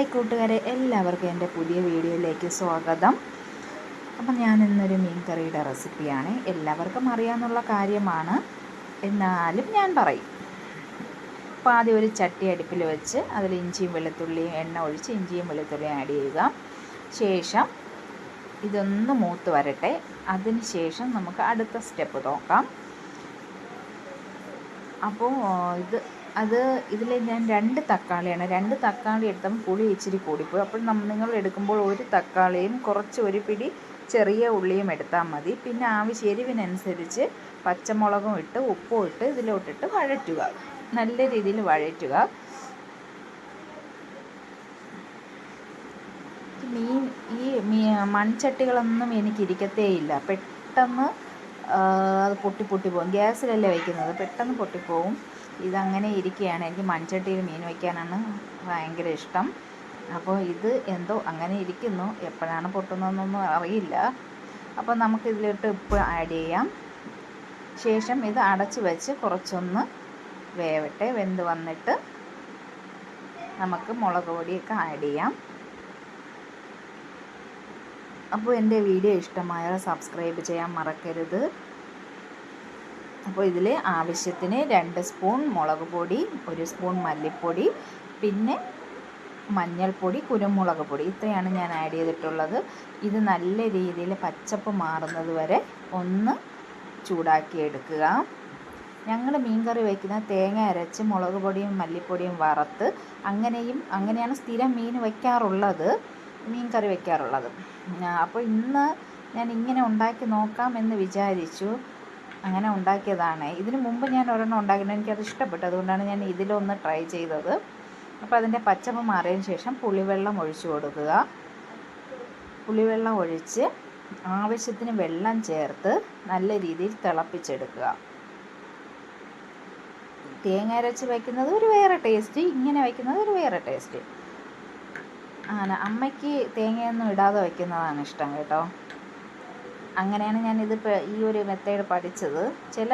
Hi കൂട്ടുകാരെ എല്ലാവർക്കും എന്റെ പുതിയ വീഡിയോയിലേക്ക് സ്വാഗതം. അപ്പം ഞാൻ ഇന്നൊരു മീൻ കറിയുടെ റെസിപ്പിയാണ്. എല്ലാവർക്കും അറിയാമെന്നുള്ള കാര്യമാണ്. എന്നാലും ഞാൻ പറയും. അപ്പോൾ ആദ്യം ഒരു ചട്ടി അടുപ്പിൽ വെച്ച് അതിൽ ഇഞ്ചിയും വെളുത്തുള്ളിയും എണ്ണ ഒഴിച്ച് ഇഞ്ചിയും വെളുത്തുള്ളിയും ആഡ് ചെയ്യുക. ശേഷം ഇതൊന്ന് മൂത്ത് വരട്ടെ. അതിന് ശേഷം നമുക്ക് അടുത്ത സ്റ്റെപ്പ് നോക്കാം. അപ്പോൾ ഇത് അത് ഇതിൽ ഞാൻ രണ്ട് തക്കാളിയാണ്. രണ്ട് തക്കാളി എടുത്തപ്പോൾ പുളി ഇച്ചിരി കൂടിപ്പോയി. അപ്പോൾ നിങ്ങൾ എടുക്കുമ്പോൾ ഒരു തക്കാളിയും കുറച്ച് ഒരു പിടി ചെറിയ ഉള്ളിയും എടുത്താൽ മതി. പിന്നെ ആവശ്യം എരിവിനനുസരിച്ച് പച്ചമുളകും ഇട്ട് ഉപ്പും ഇട്ട് ഇതിലോട്ടിട്ട് വഴറ്റുക. നല്ല രീതിയിൽ വഴറ്റുക. മീൻ ഈ മീ മൺചട്ടികളൊന്നും എനിക്ക് ഇല്ല. പെട്ടെന്ന് അത് പൊട്ടി പൊട്ടി പോകും ഗ്യാസിലല്ലേ വയ്ക്കുന്നത്? പെട്ടെന്ന് പൊട്ടിപ്പോവും ഇതങ്ങനെ ഇരിക്കുകയാണ്. എനിക്ക് മൺചട്ടിയിൽ മീൻ വയ്ക്കാനാണ് ഭയങ്കര ഇഷ്ടം. അപ്പോൾ ഇത് എന്തോ അങ്ങനെ ഇരിക്കുന്നു. എപ്പോഴാണ് പൊട്ടുന്നതെന്നൊന്നും അറിയില്ല. അപ്പോൾ നമുക്ക് ഇതിലിട്ട് ഉപ്പ് ആഡ് ചെയ്യാം. ശേഷം ഇത് അടച്ച് വെച്ച് കുറച്ചൊന്ന് വേവട്ടെ. വെന്ത് വന്നിട്ട് നമുക്ക് മുളക് പൊടിയൊക്കെ ആഡ് ചെയ്യാം. അപ്പോൾ എന്റെ വീഡിയോ ഇഷ്ടമായാൽ സബ്സ്ക്രൈബ് ചെയ്യാൻ മറക്കരുത്. അപ്പോൾ ഇതിൽ ആവശ്യത്തിന് രണ്ട് സ്പൂൺ മുളക് പൊടി ഒരു സ്പൂൺ മല്ലിപ്പൊടി പിന്നെ മഞ്ഞൾപ്പൊടി കുരുമുളക് പൊടി. ഇത്രയാണ് ഞാൻ ആഡ് ചെയ്തിട്ടുള്ളത്. ഇത് നല്ല രീതിയിൽ പച്ചപ്പ് മാറുന്നത് വരെ ഒന്ന് ചൂടാക്കി എടുക്കുക. ഞങ്ങൾ മീൻകറി വയ്ക്കുന്ന തേങ്ങ അരച്ച് മുളക് പൊടിയും മല്ലിപ്പൊടിയും വറുത്ത് അങ്ങനെയും അങ്ങനെയാണ് സ്ഥിരം മീൻ വയ്ക്കാറുള്ളത് മീൻ കറി വയ്ക്കാറുള്ളത് അപ്പോൾ ഇന്ന് ഞാൻ ഇങ്ങനെ ഉണ്ടാക്കി നോക്കാം എന്ന് വിചാരിച്ചു. അങ്ങനെ ഉണ്ടാക്കിയതാണ്. ഇതിന് മുമ്പ് ഞാൻ ഒരെണ്ണം ഉണ്ടാക്കിയിട്ട് എനിക്കത് ഇഷ്ടപ്പെട്ടു. അതുകൊണ്ടാണ് ഞാൻ ഇതിലൊന്ന് ട്രൈ ചെയ്തത്. അപ്പോൾ അതിന്റെ പച്ചപ്പ് മാറിയതിന് ശേഷം പുളിവെള്ളം ഒഴിച്ചു കൊടുക്കുക. പുളിവെള്ളം ഒഴിച്ച് ആവശ്യത്തിന് വെള്ളം ചേർത്ത് നല്ല രീതിയിൽ തിളപ്പിച്ചെടുക്കുക. തേങ്ങ അരച്ച് വയ്ക്കുന്നത് ഒരു വേറെ ടേസ്റ്റ് ഇങ്ങനെ വയ്ക്കുന്നത് ഒരു വേറെ ടേസ്റ്റ് അങ്ങനെ അമ്മയ്ക്ക് തേങ്ങയൊന്നും ഇടാതെ വയ്ക്കുന്നതാണ് ഇഷ്ടം കേട്ടോ. അങ്ങനെയാണ് ഞാനിത് ഈ ഒരു മെത്തേഡ് പഠിച്ചത്. ചില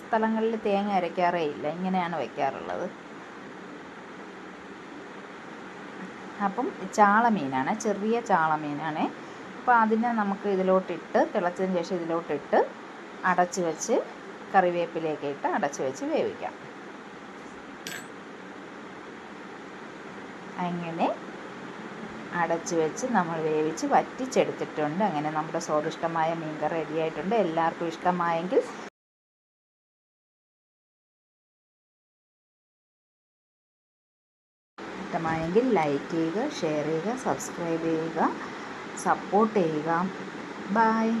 സ്ഥലങ്ങളിൽ തേങ്ങ അരയ്ക്കാറേ ഇല്ല. ഇങ്ങനെയാണ് വയ്ക്കാറുള്ളത് അപ്പം ചാള മീനാണ് ചെറിയ ചാള മീനാണ് അപ്പോൾ അതിനെ നമുക്ക് ഇതിലോട്ടിട്ട് തിളച്ചതിന് ശേഷം ഇതിലോട്ടിട്ട് അടച്ച് വെച്ച് കറിവേപ്പിലേക്ക് ഇട്ട് അടച്ച് വെച്ച് വേവിക്കാം. അങ്ങനെ അടച്ചു വെച്ച് നമ്മൾ വേവിച്ച് വറ്റിച്ചെടുത്തിട്ടുണ്ട്. അങ്ങനെ നമ്മുടെ സ്വാദിഷ്ടമായ മീൻകറി റെഡിയായിട്ടുണ്ട് എല്ലാവർക്കും ഇഷ്ടമായെങ്കിൽ ഇഷ്ടമായെങ്കിൽ ലൈക്ക് ചെയ്യുക ഷെയർ ചെയ്യുക സബ്സ്ക്രൈബ് ചെയ്യുക സപ്പോർട്ട് ചെയ്യുക. ബായ്